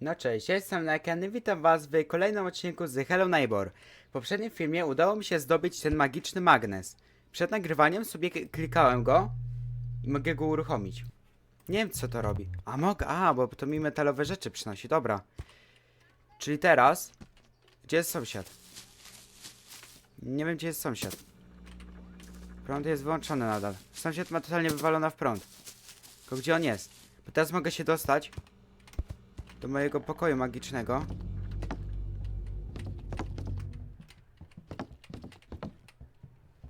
No cześć, jestem Naken i witam was w kolejnym odcinku z Hello Neighbor. W poprzednim filmie udało mi się zdobyć ten magiczny magnes. Przed nagrywaniem sobie klikałem go i mogę go uruchomić. Nie wiem co to robi. A mogę, a bo to mi metalowe rzeczy przynosi, dobra. Czyli teraz, gdzie jest sąsiad? Nie wiem gdzie jest sąsiad. Prąd jest wyłączony nadal. Sąsiad ma totalnie wywalona w prąd. Tylko gdzie on jest? Bo teraz mogę się dostać do mojego pokoju magicznego.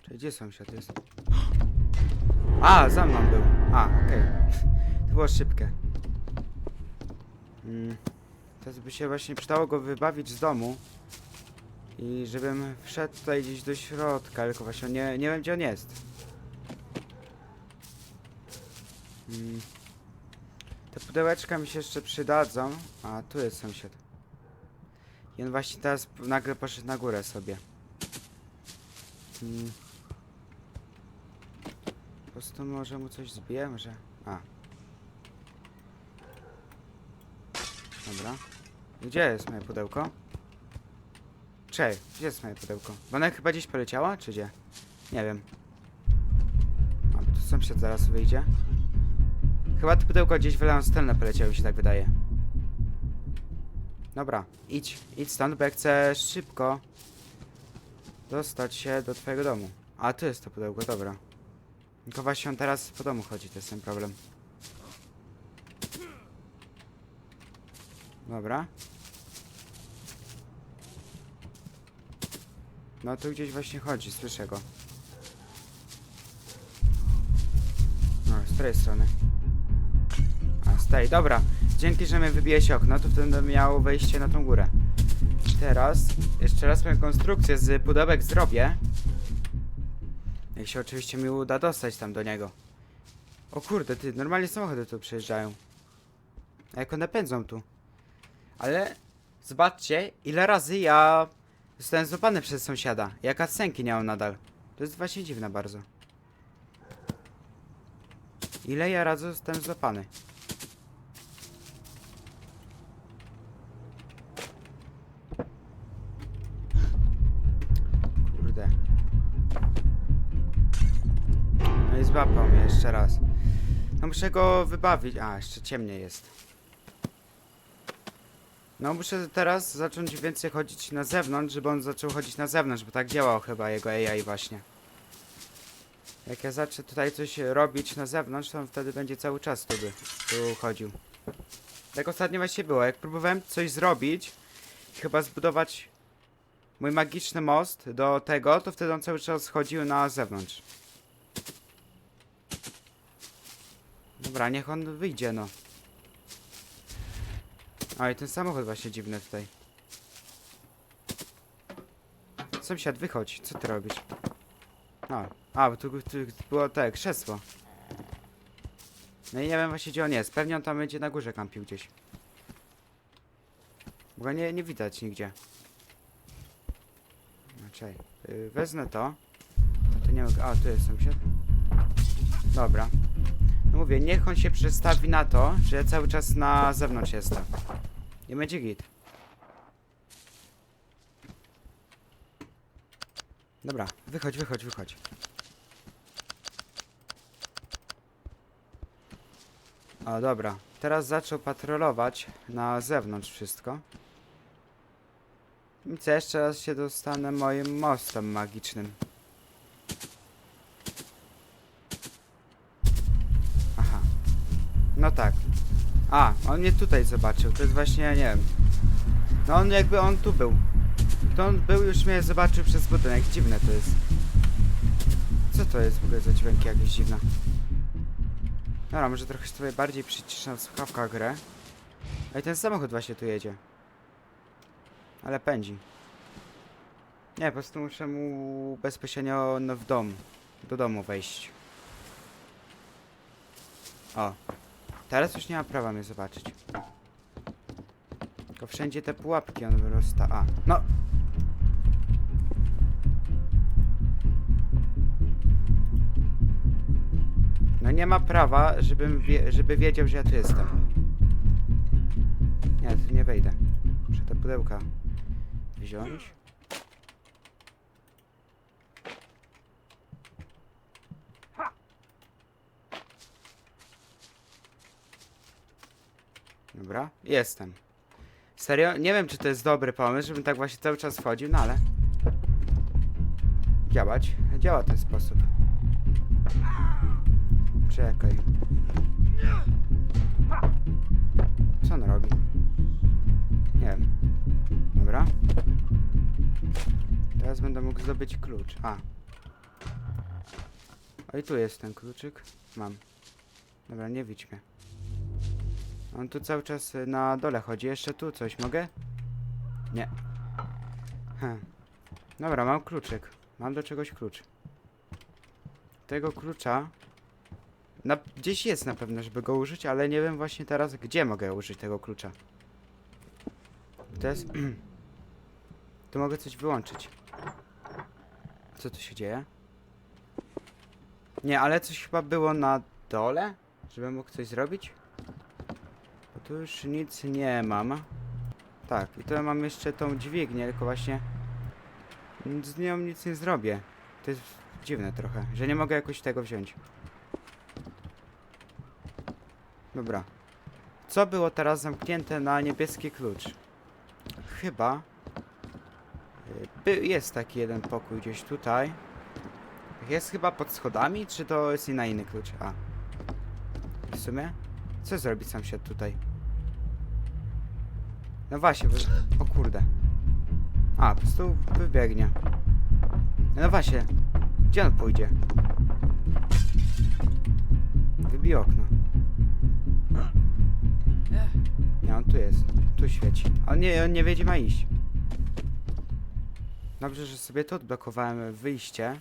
Czyli gdzie sąsiad jest? A, za mną był. A, okej. To było szybkie. Mm. Teraz by się właśnie przydało go wybawić z domu. I żebym wszedł tutaj gdzieś do środka, tylko właśnie nie, nie wiem gdzie on jest. Mm. Te pudełeczka mi się jeszcze przydadzą. A, tu jest sąsiad. I on właśnie teraz nagle poszedł na górę sobie. Hmm. Po prostu może mu coś zbiję, może... A. Dobra. Gdzie jest moje pudełko? Cześć, gdzie jest moje pudełko? Bo ona chyba gdzieś poleciała, czy gdzie? Nie wiem. A, bo tu sąsiad zaraz wyjdzie. Chyba to pudełko gdzieś w stronę poleciało, mi się tak wydaje. Dobra, idź, idź stąd, bo ja chcę szybko dostać się do twojego domu. A, tu jest to pudełko, dobra. Tylko właśnie on teraz po domu chodzi, to jest ten problem. Dobra. No tu gdzieś właśnie chodzi, słyszę go. No, z której strony? Tej, dobra. Dzięki, że mnie wybije okno, to wtedy będę miał wejście na tą górę. Teraz, jeszcze raz moją konstrukcję z pudełek zrobię. Jak się oczywiście mi uda dostać tam do niego. O kurde, ty, normalnie samochody tu przejeżdżają. A jak one pędzą tu. Ale, zobaczcie, ile razy ja zostałem złapany przez sąsiada. Jaka scenki mam nadal. To jest właśnie dziwne bardzo. Ile ja razy zostałem złapany? Jeszcze raz. No muszę go wybawić. A, jeszcze ciemniej jest. No muszę teraz zacząć więcej chodzić na zewnątrz, żeby on zaczął chodzić na zewnątrz, bo tak działał chyba jego AI właśnie. Jak ja zacznę tutaj coś robić na zewnątrz, to on wtedy będzie cały czas tu, by, tu chodził. Tak ostatnio właśnie było, jak próbowałem coś zrobić, chyba zbudować mój magiczny most do tego, to wtedy on cały czas chodził na zewnątrz. Dobra, niech on wyjdzie, no. A i ten samochód właśnie dziwny tutaj. Sąsiad, wychodź, co ty robisz? A, a, bo tu, tu było te, krzesło. No i nie wiem właśnie gdzie on jest. Pewnie on tam będzie na górze kampił gdzieś. Bo go nie, nie widać nigdzie. No czekaj. Yy, wezmę to. A nie mogę. A, tu jest sąsiad. Dobra. Mówię, niech on się przestawi na to, że ja cały czas na zewnątrz jestem. I będzie git. Dobra, wychodź, wychodź, wychodź. O, dobra. Teraz zaczął patrolować na zewnątrz wszystko. I co, jeszcze raz się dostanę moim mostem magicznym. A, on mnie tutaj zobaczył. To jest właśnie, nie wiem. No on jakby on tu był. To on był, już mnie zobaczył przez budynek. Dziwne to jest. Co to jest w ogóle za dźwięki jakieś dziwne? Dobra, może trochę sobie bardziej przyciszę w słuchawkach grę. I ten samochód właśnie tu jedzie. Ale pędzi. Nie, po prostu muszę mu bezpośrednio no, w dom. Do domu wejść. O. Teraz już nie ma prawa mnie zobaczyć. Tylko wszędzie te pułapki on wyrosta. A, no! No nie ma prawa, żebym wie, żeby wiedział, że ja tu jestem. Nie, to nie wejdę. Muszę te pudełka wziąć. Dobra, jestem. Serio? Nie wiem, czy to jest dobry pomysł, żebym tak właśnie cały czas wchodził, no ale... Działać. Działa ten sposób. Czekaj. Co on robi? Nie wiem. Dobra. Teraz będę mógł zdobyć klucz. A. O i tu jest ten kluczyk. Mam. Dobra, nie widź mnie. On tu cały czas y, na dole chodzi. Jeszcze tu coś mogę? Nie. Hm. Dobra, mam kluczyk. Mam do czegoś klucz. Tego klucza... Na, gdzieś jest na pewno, żeby go użyć, ale nie wiem właśnie teraz, gdzie mogę użyć tego klucza. To jest... tu mogę coś wyłączyć. Co tu się dzieje? Nie, ale coś chyba było na dole? Żebym mógł coś zrobić? Tu już nic nie mam. Tak, i tu mam jeszcze tą dźwignię, tylko właśnie z nią nic nie zrobię. To jest dziwne trochę, że nie mogę jakoś tego wziąć. Dobra. Co było teraz zamknięte na niebieski klucz? Chyba... By, jest taki jeden pokój gdzieś tutaj. Jest chyba pod schodami, czy to jest na inny klucz? A. W sumie? Co zrobi sąsiad tutaj? No właśnie. O kurde. A, po prostu wybiegnie. No właśnie. Gdzie on pójdzie? Wybij okno. Nie, on tu jest. Tu świeci. On nie, on nie wie, gdzie ma iść. Dobrze, że sobie tu odblokowałem wyjście.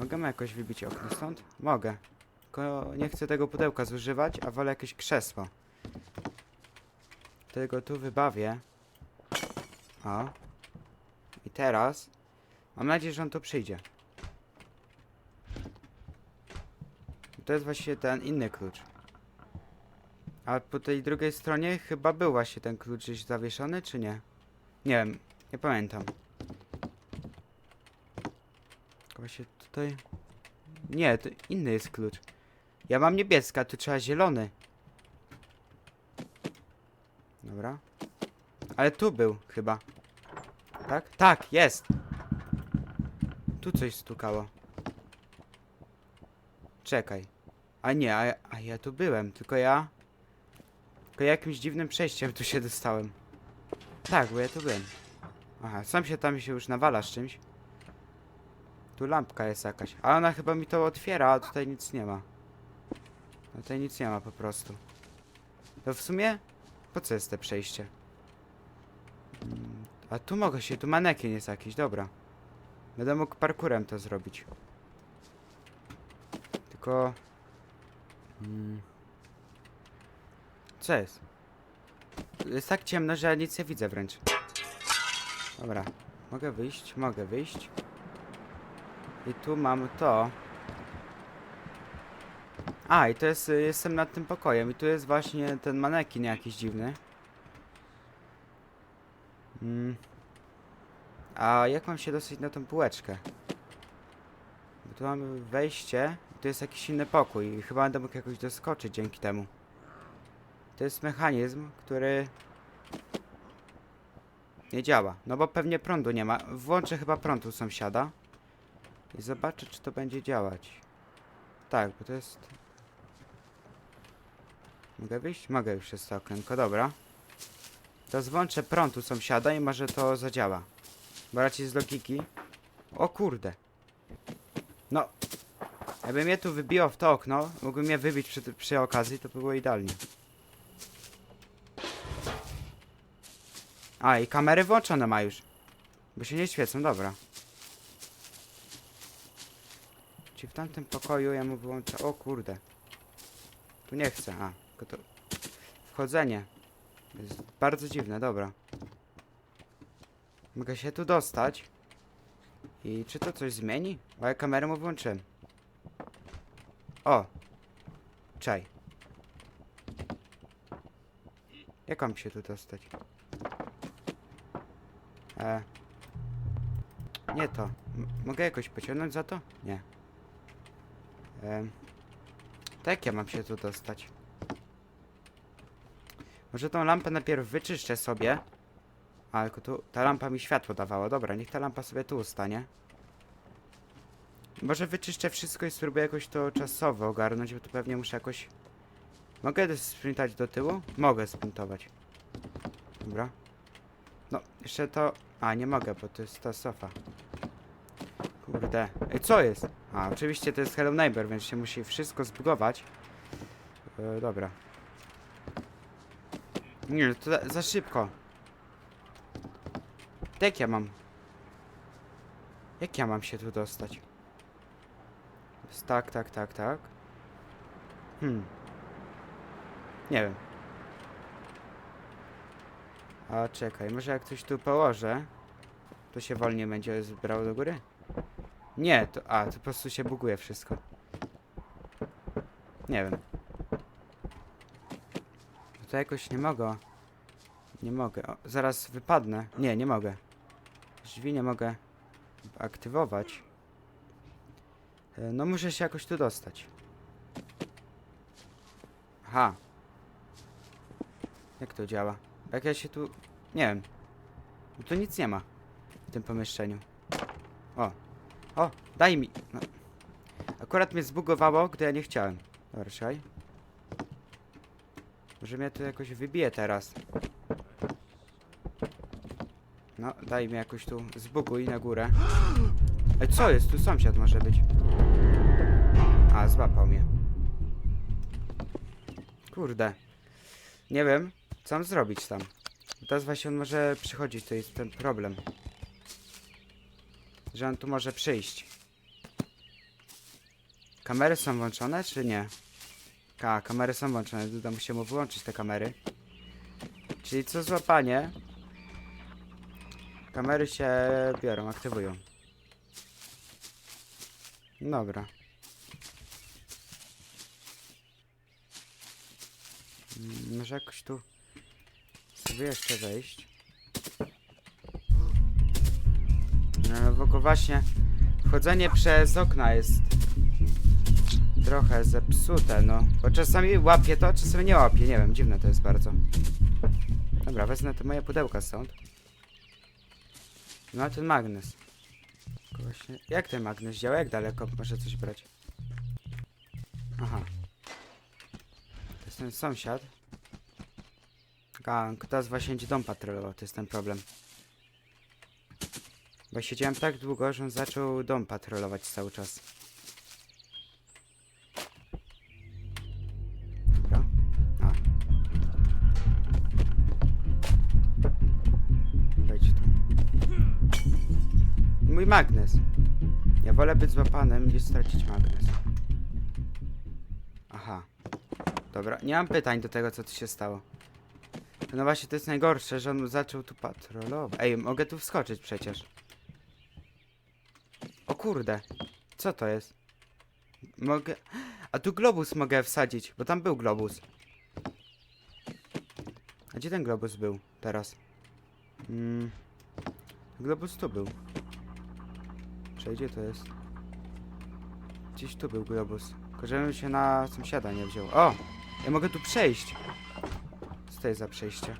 Mogę jakoś wybić okno stąd? Mogę. Tylko nie chcę tego pudełka zużywać, a wolę jakieś krzesło. Tego tu wybawię. O. I teraz... Mam nadzieję, że on tu przyjdzie. To jest właśnie ten inny klucz. A po tej drugiej stronie chyba był właśnie ten klucz gdzieś zawieszony, czy nie? Nie wiem, nie pamiętam. Właśnie tutaj... Nie, to inny jest klucz. Ja mam niebieska, tu trzeba zielony. Dobra. Ale tu był chyba. Tak? Tak, jest! Tu coś stukało. Czekaj. A nie, a, a ja tu byłem, tylko ja... Tylko jakimś dziwnym przejściem tu się dostałem. Tak, bo ja tu byłem. Aha, sam się tam się już nawala z czymś. Tu lampka jest jakaś. A ona chyba mi to otwiera, a tutaj nic nie ma. Tutaj nic nie ma po prostu. To w sumie... Po co jest te przejście? Mm, A tu mogę się, tu manekin jest jakiś, dobra. Będę mógł parkurem to zrobić. Tylko... Mm, co jest? Jest tak ciemno, że nic nie widzę wręcz. Dobra. Mogę wyjść? Mogę wyjść. I tu mam to. A, i to jest, y, jestem nad tym pokojem i tu jest właśnie ten manekin jakiś dziwny. Mm. A jak mam się dostać na tą półeczkę? Bo tu mamy wejście tu jest jakiś inny pokój i chyba będę mógł jakoś doskoczyć dzięki temu. To jest mechanizm, który nie działa. No bo pewnie prądu nie ma. Włączę chyba prąd u sąsiada i zobaczę, czy to będzie działać. Tak, bo to jest Mogę wyjść? Mogę już jest to okienko, dobra. To zwłączę prąd u sąsiada i może to zadziała. Bo raczej z logiki. O kurde. No. Jakby mnie tu wybiło w to okno, mógłbym mnie wybić przy, przy okazji, to by było idealnie. A, i kamery włączone ma już. Bo się nie świecą, dobra. Czy w tamtym pokoju ja mu wyłączę... O kurde. Tu nie chcę, a. Wchodzenie. Jest bardzo dziwne, dobra. Mogę się tu dostać. I czy to coś zmieni? Bo ja kamerę mu włączyłem. O! Czaj. Jak mam się tu dostać? E. Nie to. M mogę jakoś pociągnąć za to? Nie. E. Tak ja mam się tu dostać. Może tą lampę najpierw wyczyszczę sobie. A, tylko tu ta lampa mi światło dawała. Dobra, niech ta lampa sobie tu ustanie. Może wyczyszczę wszystko i spróbuję jakoś to czasowo ogarnąć, bo tu pewnie muszę jakoś... Mogę sprintać do tyłu? Mogę sprintować. Dobra. No, jeszcze to... A, nie mogę, bo to jest ta sofa. Kurde. Ej, co jest? A, oczywiście to jest Hello Neighbor, więc się musi wszystko zbugować. E, dobra. Nie, to za, szybko. Jak ja mam? Jak ja mam się tu dostać? Tak, tak, tak, tak. Hmm. Nie wiem. A czekaj, może jak coś tu położę, to się wolniej będzie zbrało do góry? Nie, to. A, to po prostu się buguje wszystko. Nie wiem. To jakoś nie mogę. Nie mogę. O, zaraz wypadnę. Nie, nie mogę. Drzwi nie mogę aktywować. E, No muszę się jakoś tu dostać. Aha. Jak to działa? Jak ja się tu... Nie wiem. No tu nic nie ma. W tym pomieszczeniu. O. O, daj mi. No. Akurat mnie zbugowało, gdy ja nie chciałem. Dobra. Może mnie to jakoś wybije teraz. No, daj mi jakoś tu zbuguj na górę. Ej, co jest? Tu sąsiad może być. A, złapał mnie. Kurde. Nie wiem, co mam zrobić tam. Teraz właśnie on może przychodzić, to jest ten problem. Że on tu może przyjść. Kamery są włączone, czy nie? A, kamery są włączone, Duda musi mu wyłączyć te kamery. Czyli co złapanie? Kamery się biorą, aktywują. Dobra. Mm, Może jakoś tu sobie jeszcze wejść. No, w ogóle właśnie wchodzenie przez okna jest trochę zepsute, no. Bo czasami łapie to, czasami nie łapie, nie wiem, dziwne to jest bardzo. Dobra, wezmę te moje pudełka stąd. No ten magnes. Właśnie, jak ten magnes działa? Jak daleko może coś brać? Aha. To jest ten sąsiad. A, teraz właśnie będzie dom patrolował, to jest ten problem. Bo siedziałem tak długo, że on zaczął dom patrolować cały czas. Magnes. Ja wolę być złapanym niż stracić magnes. Aha. Dobra, nie mam pytań do tego, co tu się stało. No właśnie, to jest najgorsze, że on zaczął tu patrolować. Ej, mogę tu wskoczyć przecież. O kurde. Co to jest? Mogę... A tu globus mogę wsadzić, bo tam był globus. A gdzie ten globus był teraz? Mm. Globus tu był. Gdzie to jest? Gdzieś tu był globus. Tylko się na sąsiada nie wziął. O! Ja mogę tu przejść. Co to jest za przejście?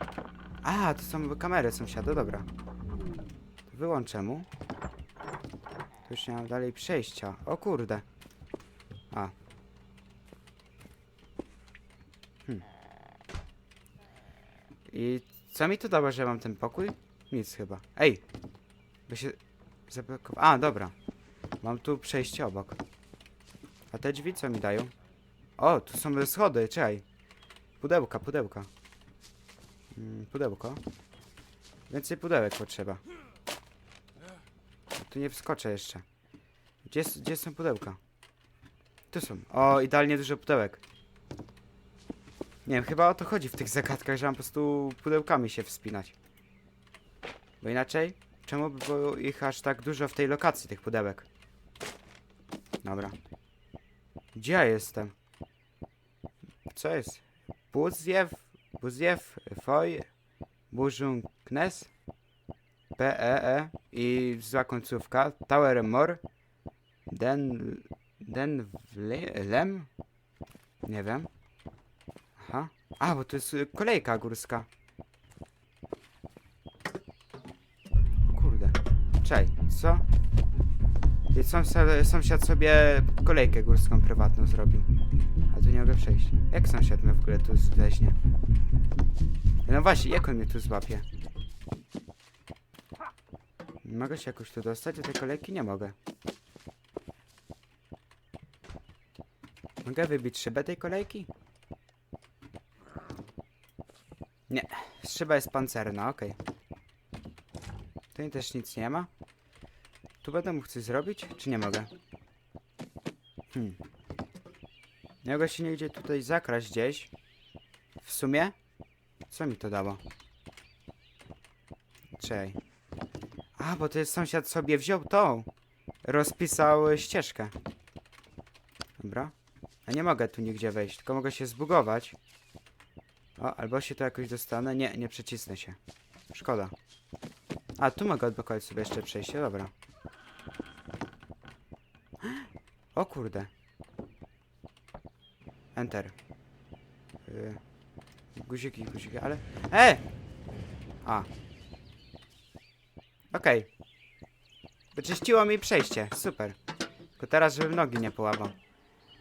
A, to są kamery sąsiada, dobra. Wyłączę mu. To już nie mam dalej przejścia. O kurde. A. Hmm. I co mi to dało, że mam ten pokój? Nic chyba. Ej! By się zablokował. A, dobra. Mam tu przejście obok. A te drzwi co mi dają? O, tu są schody, czekaj. Pudełka, pudełka. Mm, pudełko. Więcej pudełek potrzeba. Tu nie wskoczę jeszcze. Gdzie, gdzie są pudełka? Tu są. O, idealnie dużo pudełek. Nie wiem, chyba o to chodzi w tych zagadkach, że mam po prostu pudełkami się wspinać. Bo inaczej, czemu by było ich aż tak dużo w tej lokacji, tych pudełek? Dobra. Gdzie ja jestem? Co jest? Zjew Buziew, Foy, Burzum Knes, PEE i zła końcówka, Tower More, Den, Den Lem? Nie wiem. Aha. A, bo to jest kolejka górska. Co? I sąsiad, sąsiad sobie kolejkę górską prywatną zrobił. A tu nie mogę przejść. Jak sąsiad mnie w ogóle tu weźmie? No właśnie, jak on mnie tu złapie? Mogę się jakoś tu dostać do tej kolejki? Nie mogę. Mogę wybić szybę tej kolejki? Nie, szyba jest pancerna, okej. Tutaj też nic nie ma. Tu będę mógł coś zrobić, czy nie mogę? Hmm. Nie mogę się nigdzie tutaj zakraść gdzieś. W sumie? Co mi to dało? Czej. A, bo to jest sąsiad sobie wziął tą. Rozpisał ścieżkę. Dobra. A nie mogę tu nigdzie wejść, tylko mogę się zbugować. O, albo się tu jakoś dostanę. Nie, nie przycisnę się. Szkoda. A, tu mogę odblokować sobie jeszcze przejście, dobra. O kurde. Enter. Yy. Guziki, guziki, ale... E! A. Okej. Wyczyściło mi przejście, super. Tylko teraz, żebym nogi nie połamał.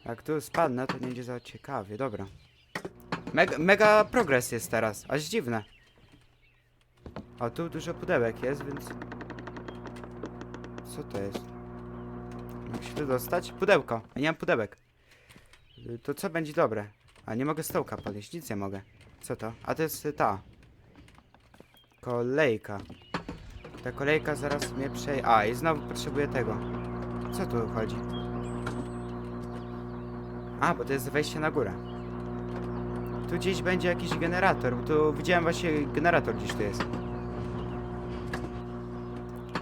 Jak tu spadnę, to nie będzie za ciekawie, dobra. Mega, mega progres jest teraz, aż dziwne. A tu dużo pudełek jest, więc... Co to jest? Tu dostać? Pudełko. A nie mam pudełek. Y, To co będzie dobre? A nie mogę stołka podnieść, nic nie mogę. Co to? A to jest y, ta. Kolejka. Ta kolejka zaraz mnie przej... A, i znowu potrzebuję tego. Co tu chodzi? A, bo to jest wejście na górę. Tu gdzieś będzie jakiś generator, bo tu widziałem właśnie generator gdzieś tu jest.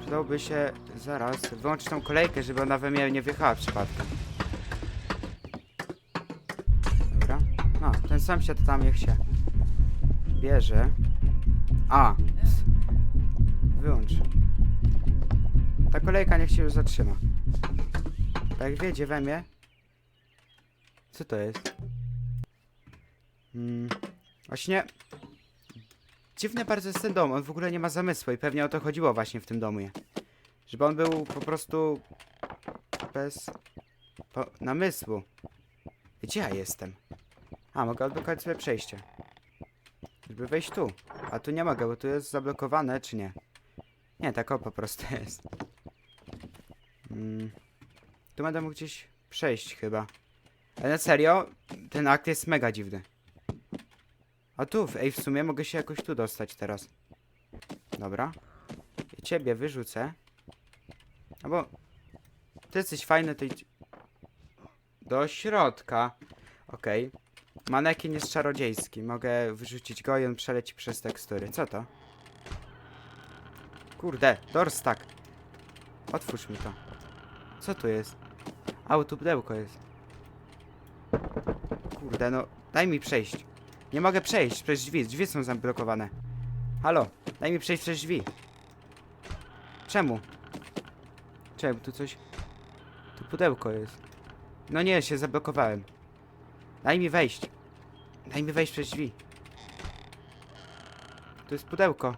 Przydałby się zaraz wyłączyć tą kolejkę, żeby ona we mnie nie wjechała przypadkiem. Dobra. No, ten sąsiad tam niech się bierze. A! Wyłącz. Ta kolejka niech się już zatrzyma. Tak wiedzie we mnie. Co to jest? Hmm. Właśnie... Dziwny bardzo jest ten dom, on w ogóle nie ma zamysłu i pewnie o to chodziło właśnie w tym domu. je. Żeby on był po prostu... Bez... Po... namysłu. Gdzie ja jestem? A, mogę odblokować sobie przejście. Żeby wejść tu. A tu nie mogę, bo tu jest zablokowane, czy nie? Nie, tak o po prostu jest. Mm. Tu będę mógł gdzieś przejść chyba. Ale serio, ten akt jest mega dziwny. A tu, w- ej, w sumie mogę się jakoś tu dostać teraz. Dobra. Ciebie wyrzucę. Albo... Ty jesteś fajny, to. Do środka. Okej. Manekin jest czarodziejski. Mogę wyrzucić go i on przeleci przez tekstury. Co to? Kurde, dorstak. Otwórz mi to. Co tu jest? A, bo tu pudełko jest. Kurde, no, daj mi przejść. Nie mogę przejść przez drzwi, drzwi są zablokowane. Halo, daj mi przejść przez drzwi. Czemu? Czemu, tu coś... Tu pudełko jest. No nie, się zablokowałem. Daj mi wejść. Daj mi wejść przez drzwi. To jest pudełko.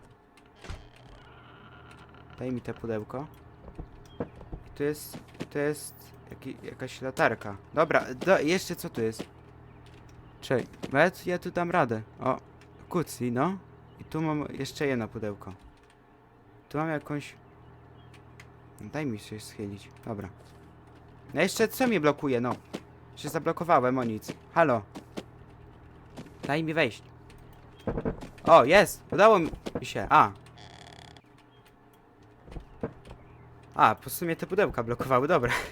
Daj mi te pudełko. I tu jest... To jest... Jaki, jakaś latarka. Dobra, do, jeszcze co tu jest? Czekaj, met, ja tu dam radę. O, kucji, no. I tu mam jeszcze jedno pudełko. Tu mam jakąś... Daj mi się schylić. Dobra. No jeszcze co mi blokuje, no? Się zablokowałem o nic. Halo. Daj mi wejść. O, jest! Udało mi się. A. A, po sumie te pudełka blokowały, dobra.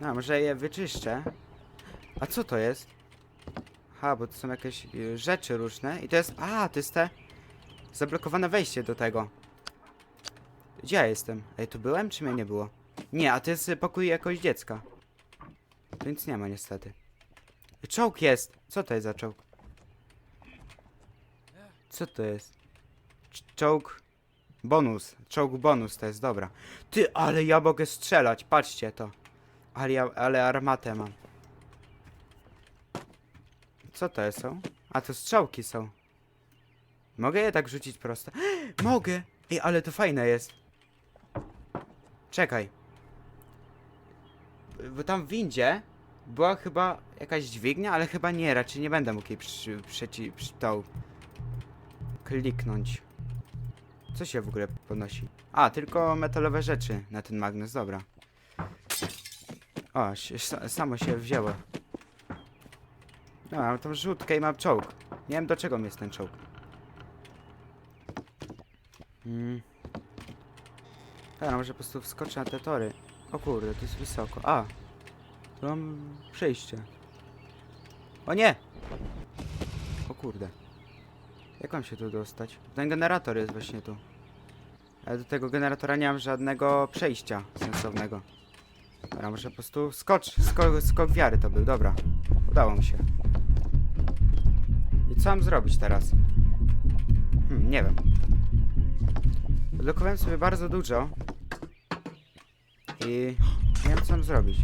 No, może je wyczyszczę. A co to jest? Aha, bo to są jakieś y, rzeczy różne. I to jest... A, to jest te... Zablokowane wejście do tego. Gdzie ja jestem? Ej, tu byłem, czy mnie nie było? Nie, a to jest y, pokój jakoś dziecka. Tu nic nie ma niestety. Czołg jest! Co to jest za czołg? Co to jest? Cz- Czołg... Bonus. Czołg bonus to jest, dobra. Ty, ale ja mogę strzelać, patrzcie to. Ale ja, ale armatę mam. Co to są? A to strzałki są. Mogę je tak rzucić prosto? Mogę! Ej, ale to fajne jest. Czekaj. Bo tam w windzie była chyba jakaś dźwignia, ale chyba nie, raczej nie będę mógł jej przy, przeci, przy, tą kliknąć. Co się w ogóle podnosi? A, tylko metalowe rzeczy na ten magnes, dobra. O, samo się wzięło. No, mam tą rzutkę i mam czołg. Nie wiem do czego mi jest ten czołg. Mm. Dobra, może po prostu wskoczę na te tory. O kurde, to jest wysoko. A! Tu mam przejście. O nie! O kurde. Jak mam się tu dostać? Ten generator jest właśnie tu. Ale do tego generatora nie mam żadnego przejścia sensownego. Dobra, może po prostu skocz, skok, skok wiary to był, dobra. Udało mi się. Co mam zrobić teraz? Hmm, nie wiem. Odblokowałem sobie bardzo dużo. I nie wiem co mam zrobić.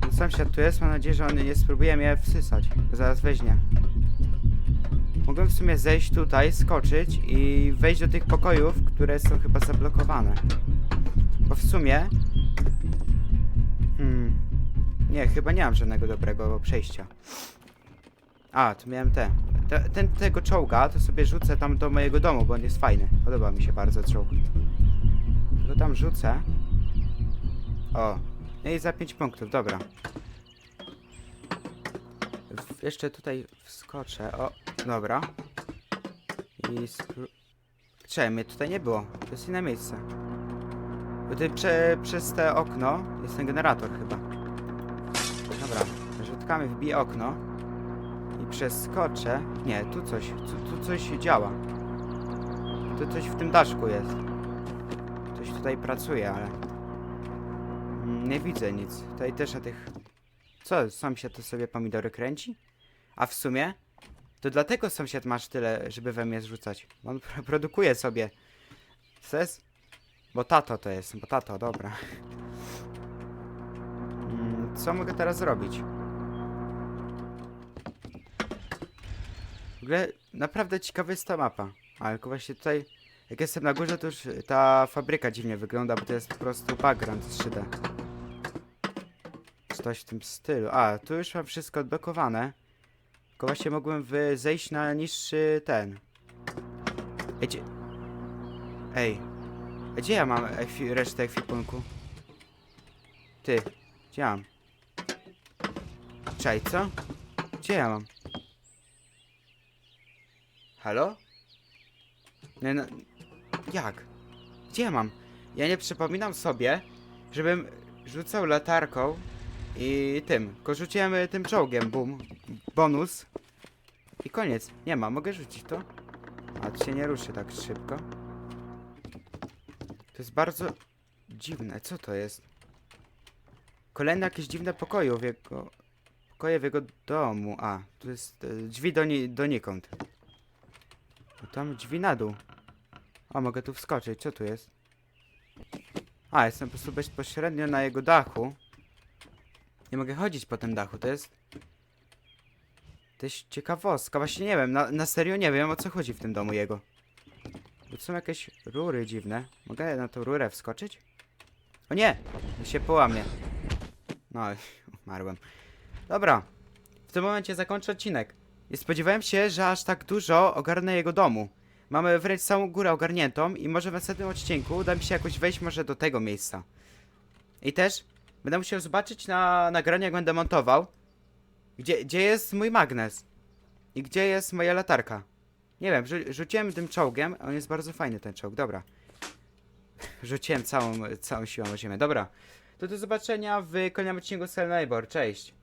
Ten Sąsiad tu jest, mam nadzieję, że on nie spróbuje mnie wsysać. Zaraz weźmie. Mogłem w sumie zejść tutaj, skoczyć i wejść do tych pokojów, które są chyba zablokowane. Bo w sumie... Hmm... Nie, chyba nie mam żadnego dobrego przejścia. A, tu miałem te. te ten, tego czołga to sobie rzucę tam do mojego domu, bo on jest fajny. Podoba mi się bardzo czołg. Tylko tam rzucę. O. No i za 5 punktów, dobra. Jeszcze tutaj wskoczę. O, dobra. I spró- Czekaj, tutaj nie było. To jest inne miejsce. Tutaj prze, przez te okno jest ten generator chyba. Dobra, rzutkami wbiję okno. Przeskoczę. Nie, tu coś, tu, tu coś działa. Tu coś w tym daszku jest. Ktoś tutaj pracuje, ale... Mm, Nie widzę nic. Tutaj też na tych... Co, sąsiad to sobie pomidory kręci? A w sumie? To dlatego sąsiad masz tyle, żeby we mnie zrzucać. On pro- produkuje sobie. Ses? Bo tato to jest, bo tato, dobra. Mm, Co mogę teraz zrobić? W ogóle naprawdę ciekawa jest ta mapa. Ale tylko właśnie tutaj, jak jestem na górze, to już ta fabryka dziwnie wygląda, bo to jest po prostu background 3D. Coś w tym stylu. A, tu już mam wszystko odblokowane. Tylko właśnie mogłem zejść na niższy ten. Ej, gdzie... Ej. Gdzie ja mam ekwi resztę ekwipunku? Ty, gdzie mam? Czaj, co? Gdzie ja mam? Halo? Nie, no, jak? Gdzie ja mam? Ja nie przypominam sobie, żebym rzucał latarką i tym. Tylko rzuciłem y, tym czołgiem, bum. Bonus. I koniec. Nie ma, mogę rzucić to? A to się nie ruszy tak szybko. To jest bardzo dziwne. Co to jest? Kolejne jakieś dziwne pokoje w jego... Pokoje w jego domu. A, tu jest e, drzwi do, ni donikąd. A tam drzwi na dół. A, mogę tu wskoczyć. Co tu jest? A, jestem po prostu bezpośrednio na jego dachu. Nie mogę chodzić po tym dachu, to jest... To jest ciekawostka. Właśnie nie wiem, na, na serio nie wiem o co chodzi w tym domu jego. Tu są jakieś rury dziwne. Mogę na tą rurę wskoczyć? O nie! Ja się połamie. No, umarłem. Dobra. W tym momencie zakończę odcinek. Nie spodziewałem się, że aż tak dużo ogarnę jego domu. Mamy wręcz całą górę ogarniętą i może w następnym odcinku uda mi się jakoś wejść może do tego miejsca. I też będę musiał zobaczyć na nagraniu, jak będę montował, gdzie, gdzie jest mój magnes i gdzie jest moja latarka. Nie wiem, rzu rzuciłem tym czołgiem, on jest bardzo fajny ten czołg, dobra. Rzuciłem całą, całą siłą o ziemię, dobra. To do zobaczenia w kolejnym odcinku Cell Neighbor, cześć.